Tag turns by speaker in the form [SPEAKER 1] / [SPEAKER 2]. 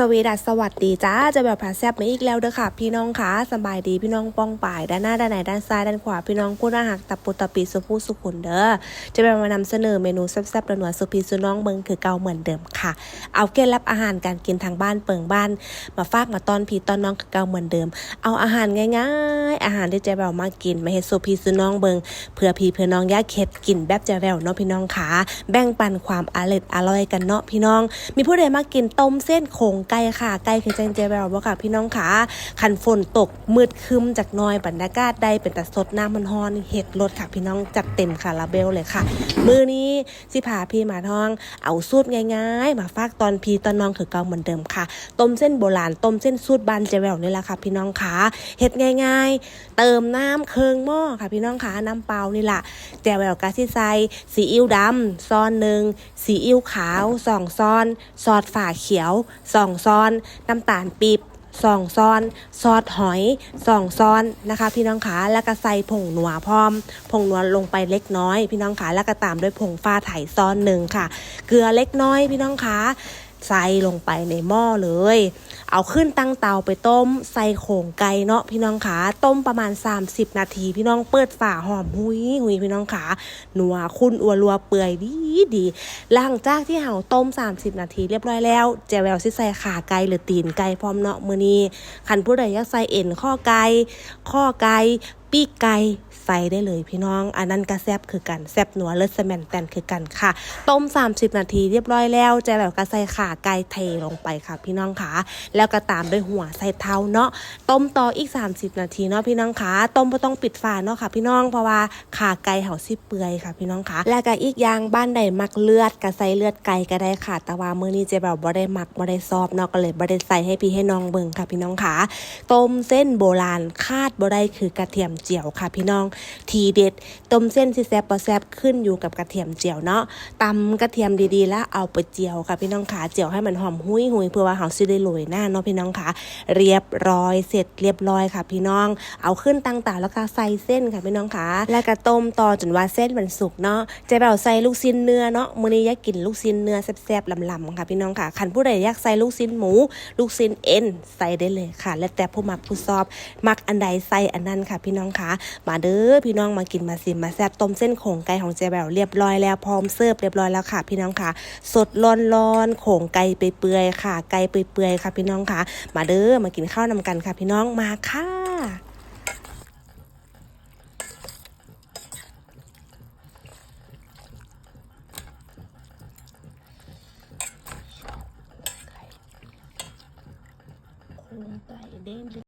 [SPEAKER 1] สวีดัสสวัสดีจ้าจะแบบผาแซบมาอีกแล้วเด้อค่ะ พี่น้องคะสบายดีพี่น้องป้องป่ายด้านหน้าด้านไหนด้านซ้ายด้านขวาพี่น้องพูดอาหักตับปุตตะปีสุภูสุขุนเด้อจะแบบมานำเสนอเมนูแซบๆระหนวสุพีสุน้องเบิงคือเก่าเหมือนเดิมค่ะ เอาเคล็ดลับอาหารการกินทางบ้านเปิงบ้าน มาฝากมาตอนพี่ตอนน้องคือเก่าเหมือนเดิม เอาอาหารง่ายๆ อาหารที่จะแบบมากินมาเฮ็ดสุพีสุน้องเบิงเพื่อพี่เพื่อน้องอยาเฮ็ดกินแบบจะแบบเนาะพี่น้องค่ะแบ่งปันความอร่อยอร่อยกันเนาะพี่น้อง มีผู้ใดมากินต้มเส้นโขงไก่ค่ะ ไก่คือแจงเจแววบ่ค่ะพี่น้องค่ะคันฝนตกมืดคึมจากน้อยบรรยากาศได้เป็นแต่สดน้ำมันฮอนเห็ดรสค่ะพี่น้องจัดเต็มคาราเบลเลยค่ะ มือนี้สิพาพี่มาท้อง เอาสูตรง่ายๆ มาฝากตอนพีตอนน้องคือเก่าเหมือนเดิมค่ะ ต้มเส้นโบราณต้มเส้นสูตรบานเจแววนี่แหละค่ะพี่น้องค่ะเห็ดง่าย ๆ เติมน้ำเคืองหม้อค่ะพี่น้องค่ะน้ำเปล่านี่แหละแจวแววกาซิไซซีอิ๊วดำซอนหนึ่งซีอิ๊วขาวสองซอนซอสฝาเขียวสองซอน น้ำตาลปี๊บสองซอน ซอสหอยสองซอนนะคะ พี่น้องขาแล้วก็ใส่ผงหนัวพร้อม ผงหนัวลงไปเล็กน้อย พี่น้องขาแล้วก็ตามด้วยผงฟ้าไถซ้อนหนึ่งค่ะ เกลือเล็กน้อย พี่น้องขาใส่ลงไปในหม้อเลย เอาขึ้นตั้งเตาไปต้ม ใส่โขงไก่เนาะพี่น้องขาต้มประมาณ 30 นาที พี่น้องเปิดฝาหอมหุยหุยพี่น้องขาหนัวคุณอัวรัวเปื่อยดีดีหลังจากที่เห่าต้ม 30 นาทีเรียบร้อยแล้วเจวแววซิใส่ขาไก่หรือตีนไก่พร้อมเนาะมือนี้คันผู้ใดอยากใส่เอ็นข้อไก่ข้อไก่ปีกไก่ใส่ได้เลยพี่น้อง อันนั้นก็แซบคือกันแซบหนัวเลิศแมนแตนคือกันค่ะ ต้ม 30 นาทีเรียบร้อยแล้วจวแววก็ใส่ขาไก่เทลงไปค่ะ พี่น้องขาแล้วก็ตามด้วยหัวใส่เท้าเนาะต้มต่ออีก 30 นาทีเนาะพี่น้องขาต้มบ่ต้องปิดฝาเนาะค่ะ พี่น้องเพราะว่าขาไก่เห่าสิเปื่อยค่ะ พี่น้องขาและก็อีกอย่างบ้านใดมักเลือดก็ใส่เลือดไก่ก็ได้ค่ะ แต่ว่ามื้อนี้เจะแบบบ่ได้มักบ่ได้ซอบเนาะก็เลยบ่ได้ใส่ให้พี่ให้น้องเบิ่งค่ะ พี่น้องขาต้มเส้นโบราณคาดบ่ได้คือกระเทียมเจียวค่ะพี่น้อง ทีเด็ด ต้มเส้นสิแซบบ่แซบขึ้นอยู่กับกระเทียมเจียวเนาะตำกระเทียมดีๆ แล้วเอาไปเจียวค่ะพี่น้องขาเจียวให้มันหอมหุยหุยเพื่อว่าเฮาสิได้โรยหน้าเนาะพี่น้องขาเรียบร้อยเสร็จเรียบร้อยค่ะ พี่น้อง เอาขึ้นตั้งตาแล้วก็ใส่เส้นค่ะพี่น้องขาแล้วก็ต้มต่อจนว่าเส้นมันสุกเนาะจะแบบใส่ลูกชิ้นเนื้อเนาะมื้อนี้อยากกินลูกชิ้นเนื้อแซ่บๆลำๆค่ะพี่น้องค่ะคันผู้ใดอยากใส่ลูกชิ้นหมู ลูกชิ้นเอ็นใส่ได้เลยค่ะ แล้วแต่ผู้มักผู้ชอบ มักอันใดใส่อันนั้นค่ะพี่น้องคะมาเด้อพี่น้องมากินมาสิมาแซ่บต้มเส้นโขงไก่ของเจแบวเรียบร้อยแล้วพร้อมเสิร์ฟเรียบร้อยแล้วค่ะ พี่น้องค่ะ สดร้อนๆโขงไก่ไปเปื่อยๆค่ะ ไก่ไปเปื่อยๆค่ะ พี่น้องค่ะ มาเด้อมากินข้าวนำกันค่ะ พี่น้องมาค่ะไก่เด้ง